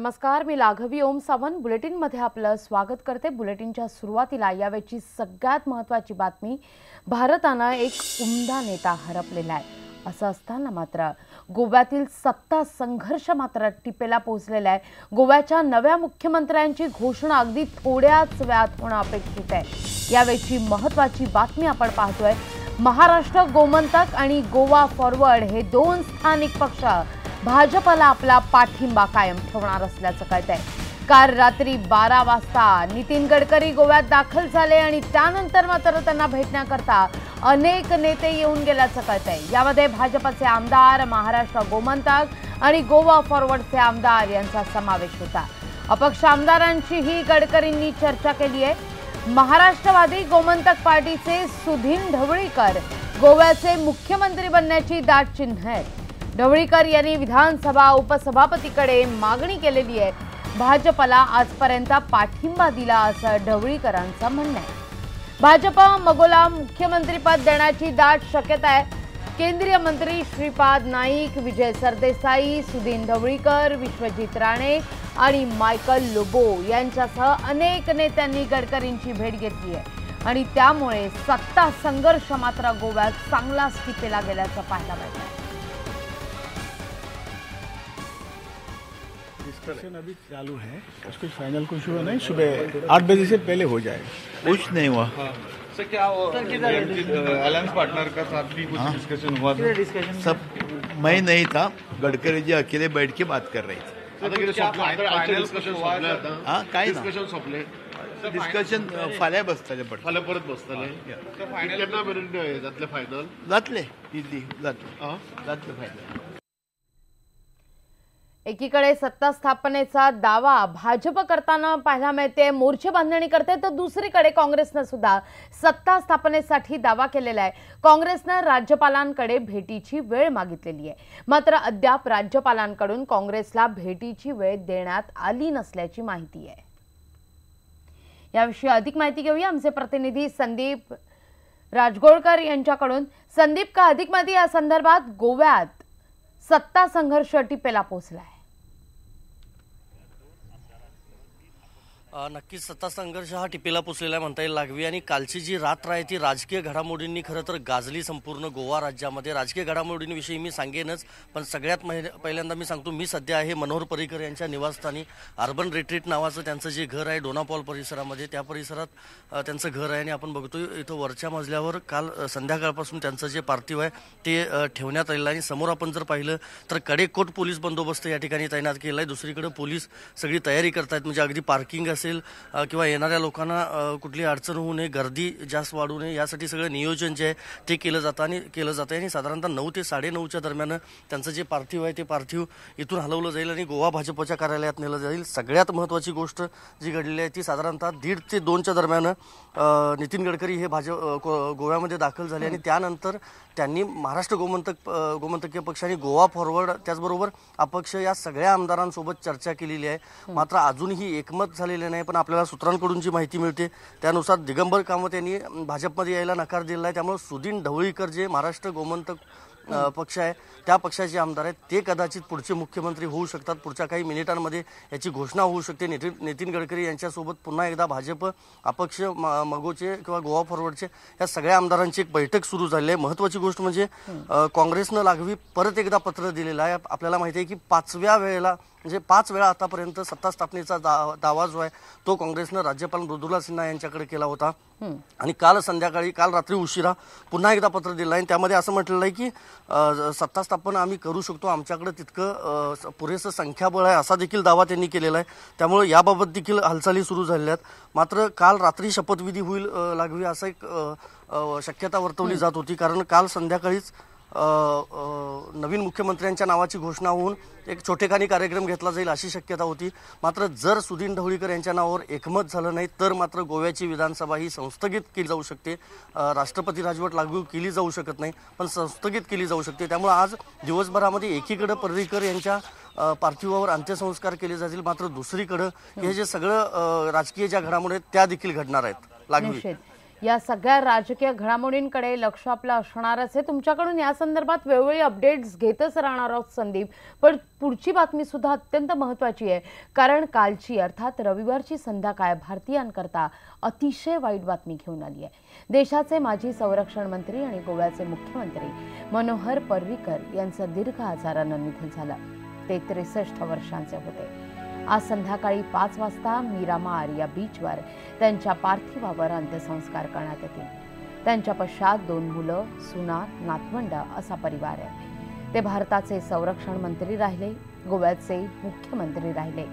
नमस्कार मी लाघवी ओम सावंत. बुलेटिनमध्ये आपलं स्वागत करते. बुलेटिनच्या सुरुवातीला यावेळची सगळ्यात महत्त्वाची बातमी भारतानं एक उमदा नेता हरपलेला आहे. असं असताना मात्र गोव्यातील सत्ता संघर्ष मात्र टिपेला पोहोचलेला आहे. गोव्याच्या नव्या मुख्यमंत्र्यांची घोषणा अगदी थोड्याच वेळात होणं अपेक्षित आहे. यावेळची महत्त्वाची बातमी आपण पाहतोय. महाराष्ट्र गोमंतक आणि गोवा फॉरवर्ड हे दोन स्थानिक पक्ष भाजपला आपला पाठिंबा कायम ठेवणार असल्याचं कळतंय. काल रात्री बारा वाजता नितीन गडकरी गोव्यात दाखल झाले आणि त्यानंतर मात्र त्यांना भेटण्याकरता अनेक नेते येऊन गेल्याचं कळतंय. यामध्ये भाजपचे आमदार महाराष्ट्र गोमंतक आणि गोवा फॉरवर्डचे आमदार यांचा समावेश होता. अपक्ष आमदारांचीही गडकरींनी चर्चा केली आहे. महाराष्ट्रवादी गोमंतक पार्टीचे सुधीन ढवळीकर गोव्याचे मुख्यमंत्री बनण्याची दाट चिन्ह आहेत. ढवळीकर यांनी विधानसभा उपसभापतीकडे मागणी केलेली आहे. भाजपला आजपर्यंत पाठिंबा दिला असं ढवळीकरांचं म्हणणं आहे. भाजप मगोला मुख्यमंत्रीपद देण्याची दाट शक्यता आहे. केंद्रीय मंत्री श्रीपाद नाईक विजय सरदेसाई सुदीन ढवळीकर विश्वजित राणे आणि मायकल लोबो यांच्यासह अनेक नेत्यांनी गडकरींची भेट घेतली आहे. आणि त्यामुळे सत्ता संघर्ष मात्र गोव्यात चांगलाच टिपेला गेल्याचं पाहायला मिळतं डिस्कशन अभी चालू है। उसको फाइनल कुछ हुआ नहीं सुबह आठ बजे से पहले हो जाएगा कुछ नहीं हुआ। सर क्या अलायंस पार्टनर का साथ भी कुछ डिस्कशन हुआ था? सब मैं नहीं था गडकरी जी अकेले बैठ के बात कर रही थी। डिस्कशन हुआ हा काय ना। डिस्कशन सोपले डिस्कशन फाल्या बसताले पडटा फाल्यां परत बसतले फायनल केन्ना मेरेन जातले फायनल जातले इतली जातले। जातले फायनल एकीकडे सत्ता स्थापनेचा दावा भाजप करताना पाहायला मिळते मोर्चे बांधणी करते तर दुसरीकडे काँग्रेसनं सुद्धा सत्ता स्थापनेसाठी दावा केलेला आहे. काँग्रेसनं राज्यपालांकडे भेटीची वेळ मागितलेली आहे. मात्र अद्याप राज्यपालांकडून काँग्रेसला भेटीची वेळ देण्यात आली नसल्याची माहिती आहे. याविषयी अधिक माहिती घेऊया. आमचे प्रतिनिधी संदीप राजगोळकर यांच्याकडून. संदीप का अधिक माहिती या संदर्भात गोव्यात सत्ता संघर्ष टिपेला पोहोचलाय. नक्कीच सत्ता संघर्ष हा टिपेला पोचलेला आहे म्हणता येईल. लागवी आणि कालची जी रात्र आहे ती राजकीय घडामोडींनी खरं तर गाजली संपूर्ण गोवा राज्यामध्ये. राजकीय घडामोडींविषयी मी सांगेनच पण सगळ्यात पहिल्यांदा मी सांगतो मी सध्या आहे मनोहर पर्रिकर यांच्या निवासस्थानी. अर्बन रिट्रीट नावाचं त्यांचं जे घर आहे डोनापॉल परिसरामध्ये. त्या परिसरात त्यांचं घर आहे आणि आपण बघतोय इथं वरच्या मजल्यावर काल संध्याकाळपासून त्यांचं जे पार्थिव आहे ते ठेवण्यात आलेलं आणि समोर आपण जर पाहिलं तर कडेकोट पोलीस बंदोबस्त या ठिकाणी तैनात केला आहे. दुसरीकडे पोलीस सगळी तयारी करतायत. म्हणजे अगदी पार्किंग असेल किंवा येणाऱ्या लोकांना कुठली अडचण होऊ नये गर्दी जास्त वाढू नये यासाठी सगळं नियोजन जे आहे ते केलं जातं आणि केलं जातं आणि साधारणतः नऊ ते साडेनऊच्या दरम्यान त्यांचं जे पार्थिव आहे ते पार्थिव इथून हलवलं जाईल आणि गोवा भाजपच्या कार्यालयात नेलं जाईल. सगळ्यात महत्त्वाची गोष्ट जी घडलेली आहे ती साधारणतः दीड ते दोनच्या दरम्यान नितीन गडकरी हे भाजप गो- गोव्यामध्ये दाखल झाले आणि त्यानंतर त्यांनी महाराष्ट्र गोमंतक गोमंतकीय पक्ष आणि गोवा फॉरवर्ड त्याचबरोबर अपक्ष या सगळ्या आमदारांसोबत चर्चा केलेली आहे. मात्र अजूनही एकमत झालेले नाही पण आपल्याला सूत्रांकडून जी माहिती मिळते त्यानुसार दिगंबर कामत यांनी भाजपमध्ये यायला नकार दिलेला आहे. त्यामुळे सुदीन ढवळीकर जे महाराष्ट्र गोमंतक पक्ष आहे त्या पक्षाचे आमदार आहेत. ते कदाचित पुढचे मुख्यमंत्री होऊ शकतात. पुढच्या काही मिनिटांमध्ये याची घोषणा होऊ शकते. नितीन नितीन गडकरी यांच्यासोबत पुन्हा एकदा भाजप अपक्ष म- मगोचे किंवा गोवा फॉरवर्डचे या सगळ्या आमदारांची एक बैठक सुरू झाली आहे. महत्वाची गोष्ट म्हणजे काँग्रेसनं लागवी परत एकदा पत्र दिलेलं आहे. आपल्याला माहिती आहे की पाचव्या वेळेला म्हणजे पाच वेळा आतापर्यंत सत्ता स्थापनेचा दा- दावा जो आहे तो काँग्रेसनं राज्यपाल मृदुला सिन्हा यांच्याकडे केला होता. आणि काल संध्याकाळी काल रात्री उशिरा पुन्हा एकदा पत्र दिलं आहे आणि त्यामध्ये असं म्हटलेलं आहे की सत्ता स्थापना आम्ही करू शकतो आमच्याकडे तितकं पुरेसं संख्याबळ आहे असा देखील दावा त्यांनी केलेला आहे. त्यामुळे याबाबत देखील हालचाली सुरू झालेल्या आहेत. मात्र काल रात्री शपथविधी होईल लागवी असं एक शक्यता वर्तवली जात होती. कारण काल संध्याकाळीच नवीन मुख्यमंत्र्यांच्या नावाची घोषणा होऊन एक छोटेखानी कार्यक्रम घेतला जाईल अशी शक्यता होती. मात्र जर सुदीन ढवळीकर यांच्या नावावर एकमत झालं नाही तर मात्र गोव्याची विधानसभा ही संस्थगित केली जाऊ शकते. राष्ट्रपती राजवट लागू केली जाऊ शकत नाही पण संस्थगित केली जाऊ शकते. त्यामुळे आज दिवसभरामध्ये एकीकडे पर्रीकर यांच्या पार्थिवावर अंत्यसंस्कार केले जातील मात्र दुसरीकडं हे जे सगळं राजकीय ज्या घडामोडी आहेत त्या देखील घडणार आहेत. लागू या सगळ्या राजकीय घडामोडींकडे लक्ष आपलं असणारच आहे. तुमच्याकडून या संदर्भात वेळोवेळी अपडेट्स घेतच राहणार आहोत संदीप. पण पुढची बातमी सुद्धा अत्यंत महत्वाची आहे. कारण कालची अर्थात रविवारची संध्याकाळ भारतीयांकरता अतिशय वाईट बातमी घेऊन आली आहे. देशाचे माजी संरक्षण मंत्री आणि गोव्याचे मुख्यमंत्री मनोहर पर्रीकर यांचं दीर्घ आजारानं निधन झालं. ते त्रेसष्ट वर्षांचे होते. आज संध्याकाळी पाच वाजता मीरामार या बीचवर त्यांच्या पार्थिवावर अंत्यसंस्कार करण्यात येतील. त्यांच्या पश्चात दोन मुलं सुना नातवंड असा परिवार आहे. ते भारताचे संरक्षण मंत्री राहिले गोव्याचे मुख्यमंत्री राहिले.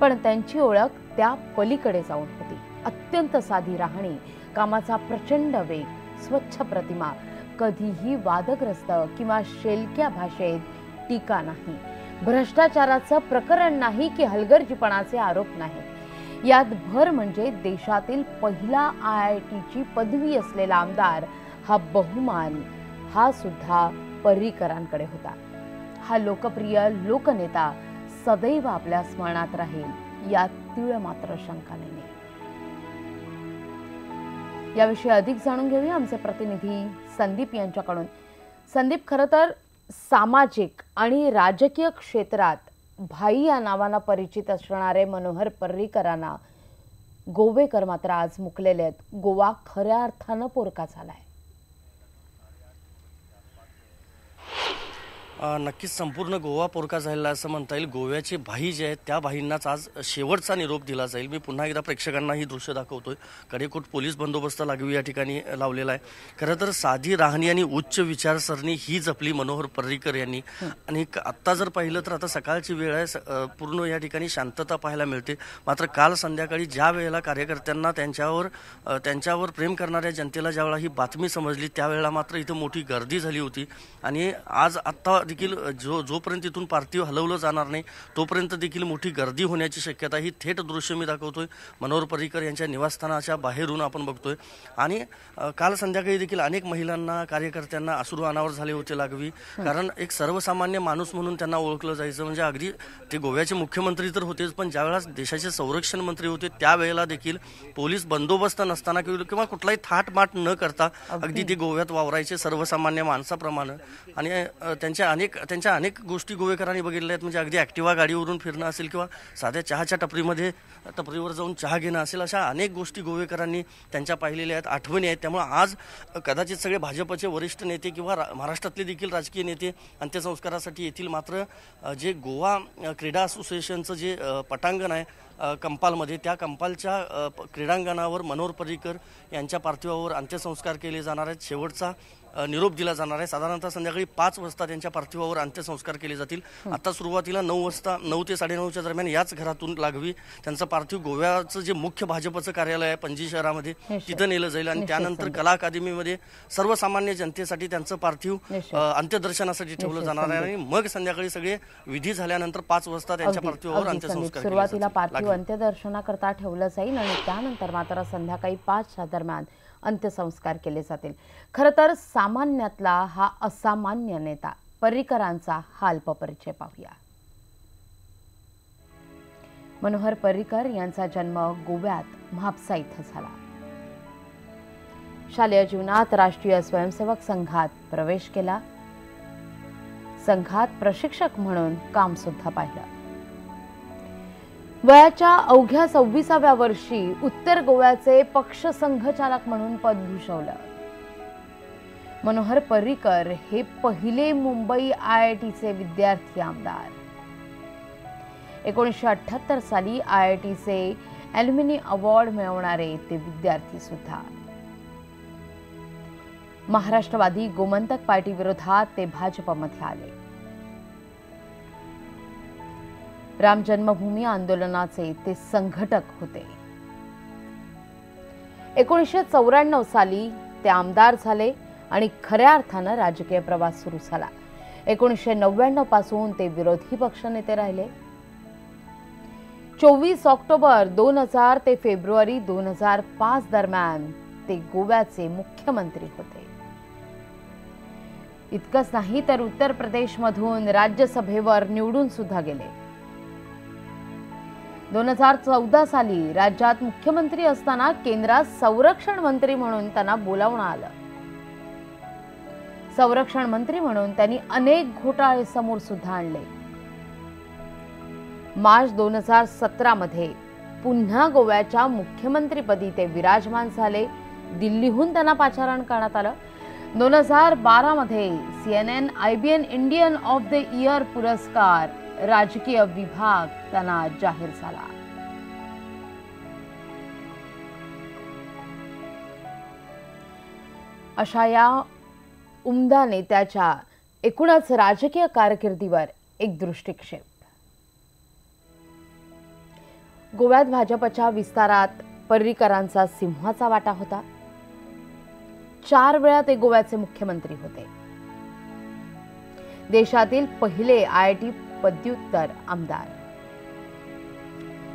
पण त्यांची ओळख त्या पलीकडे जाऊन होती. अत्यंत साधी राहणी कामाचा प्रचंड वेग स्वच्छ प्रतिमा कधीही वादग्रस्त किंवा शेलक्या भाषेत टीका नाही. भ्रष्टाचाराचं प्रकरण नाही की हलगर्जीपणाचे आरोप नाही. यात भर म्हणजे देशातील पहिला आय आय टीची पदवी असलेला आमदार हा बहुमान हा सुद्धा पर्रीकरांकडे होता. हा लोकप्रिय लोकनेता सदैव आपल्या स्मरणात राहील यात तीळ मात्र शंका नाही. याविषयी अधिक जाणून घेऊया आमचे प्रतिनिधी संदीप यांच्याकडून. संदीप खरं तर सामाजिक आणि राजकीय क्षेत्रात भाई या नावानं परिचित असणारे मनोहर पर्रीकरांना गोवेकर मात्र आज मुकलेले आहेत. गोवा खऱ्या अर्थानं पोरका झालाय. आहे नक्कीच संपूर्ण गोवा पोरका झालेला असं म्हणता येईल. गोव्याचे भाई जे आहेत त्या भाईंनाच आज शेवटचा निरोप दिला जाईल. मी पुन्हा एकदा प्रेक्षकांना ही दृश्य दाखवतोय. कडेकोट पोलीस बंदोबस्त लागवी या ठिकाणी लावलेला आहे. खरं तर साधी राहणी आणि उच्च विचारसरणी ही जपली मनोहर पर्रीकर यांनी. आणि आत्ता जर पाहिलं तर आता सकाळची वेळ आहे. स- पूर्ण या ठिकाणी शांतता पाहायला मिळते. मात्र काल संध्याकाळी ज्या वेळेला कार्यकर्त्यांना त्यांच्यावर त्यांच्यावर प्रेम करणाऱ्या जनतेला ज्यावेळेला ही बातमी समजली त्यावेळेला मात्र इथं मोठी गर्दी झाली होती. आणि आज आत्ता देखील जो जोपर्यंत तिथून पार्थिव हलवलं जाणार नाही तोपर्यंत देखील मोठी गर्दी होण्याची शक्यता ही थेट दृश्य मी दाखवतोय. मनोहर पर्रीकर यांच्या निवासस्थानाच्या बाहेरून आपण बघतोय. आणि काल संध्याकाळी देखील अनेक महिलांना कार्यकर्त्यांना अश्रू अनावर झाले होते लागवी. कारण एक सर्वसामान्य माणूस म्हणून त्यांना ओळखलं जायचं म्हणजे अगदी ते गोव्याचे मुख्यमंत्री तर होतेच पण ज्यावेळेस देशाचे संरक्षण मंत्री होते त्यावेळेला देखील पोलीस बंदोबस्त नसताना किंवा कुठलाही कुठलाही थाटमाट न करता अगदी ते गोव्यात वावरायचे सर्वसामान्य माणसाप्रमाणे. आणि अ, त्यांच्या अनेक त्यांच्या अनेक गोष्टी गोवेकरांनी बघितल्या आहेत. म्हणजे अगदी ॲक्टिवा गाडीवरून फिरणं असेल किंवा साध्या चहाच्या टपरीमध्ये टपरीवर जाऊन चहा घेणं असेल अशा अनेक गोष्टी गोवेकरांनी त्यांच्या पाहिलेल्या आहेत आठवणी आहेत. त्यामुळे आज कदाचित सगळे भाजपचे वरिष्ठ नेते किंवा महाराष्ट्रातले देखील राजकीय नेते अंत्यसंस्कारासाठी येतील. मात्र जे गोवा क्रीडा असोसिएशनचं जे पटांगण आहे कंपालमध्ये त्या कंपालच्या क्रीडांगणावर मनोहर पर्रीकर यांच्या पार्थिवावर अंत्यसंस्कार केले जाणार आहेत. शेवटचा निरोप दिला जाणार आहे साधारणतः संध्याकाळी पाच वाजता त्यांच्या पार्थिवावर अंत्यसंस्कार केले जातील आता सुरुवातीला नऊ वाजता नऊ ते साडेनऊच्या दरम्यान याच घरातून लागवी त्यांचं पार्थिव गोव्याचं जे मुख्य भाजपचं कार्यालय आहे पणजी शहरामध्ये. तिथं नेलं जाईल आणि त्यानंतर. कला अकादमीमध्ये सर्वसामान्य जनतेसाठी त्यांचं पार्थिव अंत्यदर्शनासाठी ठेवलं जाणार आहे. आणि मग संध्याकाळी सगळे विधी झाल्यानंतर पाच वाजता त्यांच्या पार्थिवावर अंत्यसंस्कार सुरुवातीला. पार्थिव. अंत्यदर्शनाकरता ठेवलं जाईल आणि त्यानंतर मात्र संध्याकाळी पाचच्या दरम्यान अंत्यसंस्कार केले जातील. खरं तर सामान्यातला हा असामान्य नेता पर्रीकरांचा हा अल्पपरिचय पाहूया. मनोहर पर्रीकर यांचा जन्म गोव्यात म्हापसा इथं झाला. शालेय जीवनात राष्ट्रीय स्वयंसेवक संघात प्रवेश केला. संघात प्रशिक्षक म्हणून काम सुद्धा पाहिलं. वयाच्या अवघ्या सव्वीसाव्या वर्षी उत्तर गोव्याचे पक्ष संघचालक म्हणून पद भूषवलं. मनोहर पर्रीकर हे पहिले मुंबई आय आय टीचे विद्यार्थी आमदार. एकोणीसशे अठ्याहत्तर साली आय आय टीचे अॅल्युमिनी अवॉर्ड मिळवणारे ते विद्यार्थी सुद्धा. महाराष्ट्रवादी गोमंतक पार्टी विरोधात ते भाजपमध्ये आले. राम जन्मभूमी आंदोलनाचे ते संघटक होते. एकोणीसशे चौऱ्याण्णव साली ते आमदार झाले आणि खऱ्या अर्थानं राजकीय प्रवास सुरू झाला. एकोणीसशे नव्याण्णवपासून ते विरोधी पक्षनेते राहिले. चोवीस ऑक्टोबर दोन हजार ते फेब्रुवारी दोन हजार पाच दरम्यान ते गोव्याचे मुख्यमंत्री होते. इतकंच नाही तर उत्तर प्रदेशमधून राज्यसभेवर निवडून सुद्धा गेले. दोन हजार चौदा साली राज्यात मुख्यमंत्री असताना केंद्रात संरक्षण मंत्री म्हणून त्यांना बोलावणं आलं. संरक्षण मंत्री म्हणून त्यांनी अनेक घोटाळे समोर सुद्धा आणले. मार्च दोन हजार सतरा मध्ये पुन्हा गोव्याच्या मुख्यमंत्रीपदी ते विराजमान झाले. दिल्लीहून त्यांना पाचारण करण्यात आलं. दोन हजार बारा मध्ये CNN IBN Indian of the year पुरस्कार राजकीय विभाग त्यांना जाहीर झाला. अशा या उमदा नेत्याच्या एकूणच राजकीय कारकिर्दीवर एक दृष्टिक्षेप. गोव्यात भाजपच्या विस्तारात पर्रीकरांचा सिंहाचा वाटा होता. चार वेळा ते गोव्याचे मुख्यमंत्री होते. देशातील पहिले आय आय टी पदव्युत्तर आमदार.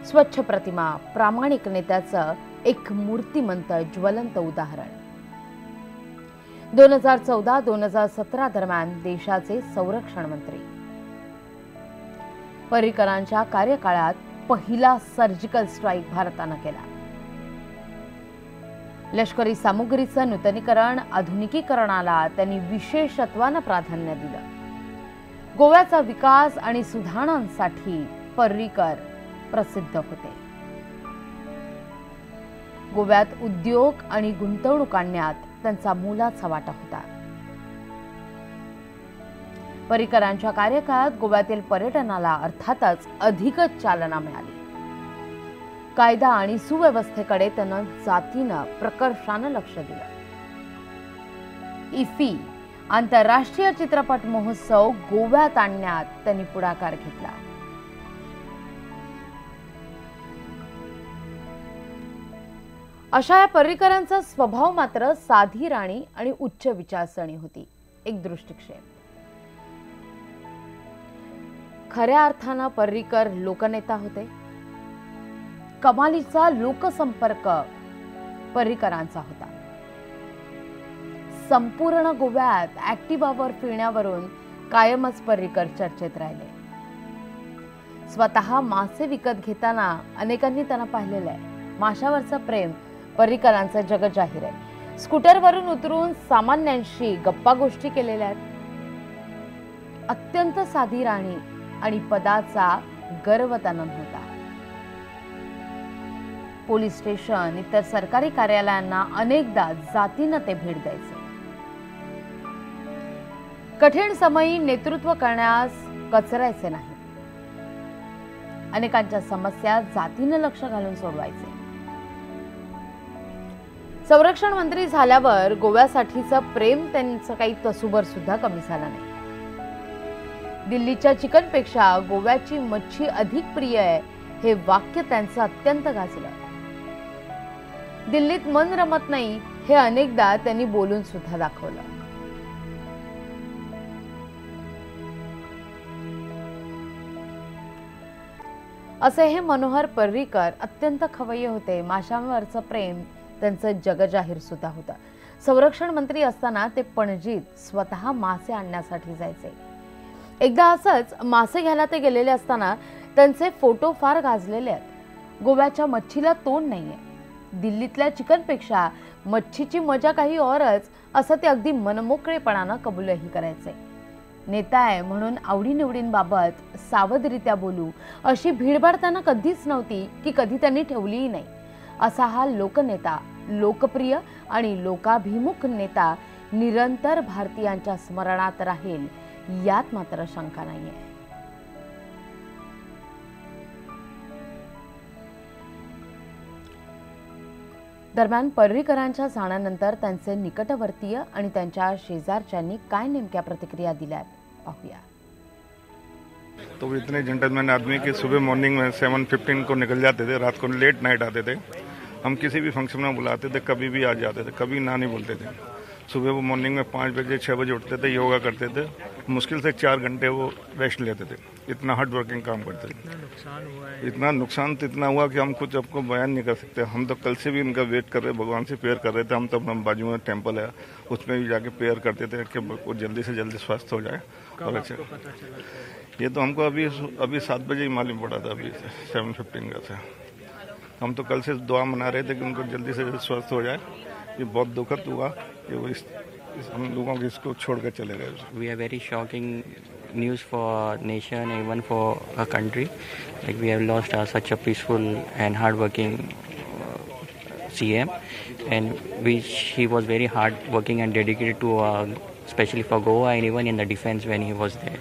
स्वच्छ प्रतिमा प्रामाणिक नेत्याचं एक मूर्तिमंत ज्वलंत उदाहरण. दोन हजार चौदा दोन हजार सतरा दरम्यान देशाचे संरक्षण मंत्री. पर्रीकरांच्या कार्यकाळात पहिला सर्जिकल स्ट्राईक भारतानं केला. लष्करी सामुग्रीचं नूतनीकरण आधुनिकीकरणाला त्यांनी विशेषत्वानं प्राधान्य दिलं. गोव्याचा विकास आणि सुधारणांसाठी पर्रीकर प्रसिद्ध होते. गोव्यात उद्योग आणि गुंतवणूक आणण्यात त्यांचा मोलाचा वाटा होता. परिकरांच्या कार्यकाळात गोव्यातील पर्यटनाला अर्थातच अधिकच चालना मिळाली. कायदा आणि सुव्यवस्थेकडे त्यानं जातीनं प्रकर्षानं लक्ष दिलं. इफी आंतरराष्ट्रीय चित्रपट महोत्सव गोव्यात आणण्यात त्यांनी पुढाकार घेतला. अशा या पर्रिकरांचा स्वभाव मात्र साधी राणी आणि उच्च विचारसरणी होती. एक दृष्टिक्षेप. खऱ्या अर्थानं पर्रीकर लोकनेता होते. कमालीचा लोकसंपर्क पर्रिकरांचा होता. संपूर्ण गोव्यात ऍक्टिवावर फिरण्यावरून कायमच पर्रीकर चर्चेत राहिले. स्वतः मासे विकत घेताना अनेकांनी त्यांना पाहिलेलं आहे. माशावरचं प्रेम पर्रीकरांचं जग जाहीर आहे. स्कूटरवरून उतरून सामान्यांशी गप्पा गोष्टी केलेल्या आहेत. अत्यंत साधी राणी आणि पदाचा गर्व त्यांना होता पोलीस स्टेशन इतर सरकारी कार्यालयांना अनेकदा जातीनं ते भेट द्यायचे. कठीण समयी नेतृत्व करण्यास कचरायचे नाही. अनेकांच्या समस्या जातीनं लक्ष घालून सोडवायचे. संरक्षण मंत्री झाल्यावर गोव्यासाठीचं प्रेम त्यांचं काही तसुबर सुद्धा कमी झालं नाही. दिल्लीच्या चिकनपेक्षा गोव्याची मच्छी अधिक प्रिय आहे हे वाक्य त्यांचं अत्यंत गाजलं. दिल्लीत मन रमत नाही हे अनेकदा त्यांनी बोलून सुद्धा दाखवलं. असे हे मनोहर पर्रीकर अत्यंत खवय्ये होते माशांवरचं प्रेम त्यांचं जगजाहीर सुद्धा होतं. संरक्षण मंत्री असताना ते पणजीत स्वतः मासे आणण्यासाठी जायचे. एकदा असंच मासे घ्यायला ते गेलेले असताना त्यांचे फोटो फार गाजलेले आहेत. गोव्याच्या मच्छीला तोंड नाहीये. दिल्लीतल्या चिकनपेक्षा मच्छीची मजा काही औरच असं ते अगदी मनमोकळेपणानं कबूलही करायचे. नेता आहे म्हणून आवडीनिवडींबाबत सावधरित्या बोलू अशी भीडभाड त्यांना कधीच नव्हती की कधी त्यांनी ठेवलीही नाही. असा हा लोकनेता लोकप्रिय आणि लोकाभिमुख नेता निरंतर भारतीयांच्या स्मरणात राहील यात मात्र शंका नाहीये. दरम्यान पर्रीकरांच्या जाण्यानंतर त्यांचे निकटवर्तीय आणि त्यांच्या शेजारच्यांनी काय नेमक्या प्रतिक्रिया दिल्या पाहूया. तो इतने जेंटलमैन आदमी कि सुबह मॉर्निंग में सेवन फिफ्टीन को निकल जाते थे रात को लेट नाइट आते थे। हम किसी भी फ़ंक्शन में बुलाते थे कभी भी आ जाते थे कभी ना नहीं बोलते थे। सुबह वो मॉर्निंग में पाँच बजे छः बजे उठते थे योगा करते थे। मुश्किल से चार घंटे वो रेस्ट लेते थे। इतना हार्ड वर्किंग काम करते थे। इतना नुकसान तो इतना हुआ कि हम कुछ आपको बयान नहीं कर सकते। हम तो कल से भी इनका वेट कर रहे भगवान से प्रेयर कर रहे थे। हम तो अपना बाजू में टेंपल है उसमें भी जाके प्रेयर करते थे कि वो जल्दी से जल्दी स्वस्थ हो जाए और अच्छा। ये तो हमको अभी अभी सात बजे ही मालूम पड़ा था अभी सेवन फिफ्टीन का था। हम तो कल से दुआ मना रहे थे कि उनको जल्दी से जल्दी स्वस्थ हो जाए। ये बहुत दुखद हुआ कि वो इस, इस हम लोगों को इसको छोड़ कर चले गए। We are very shocking news for nation even for a country like we have lost our such a peaceful and hard working C M and we he was very hard working and dedicated to specially for Goa and even in the defence when he was there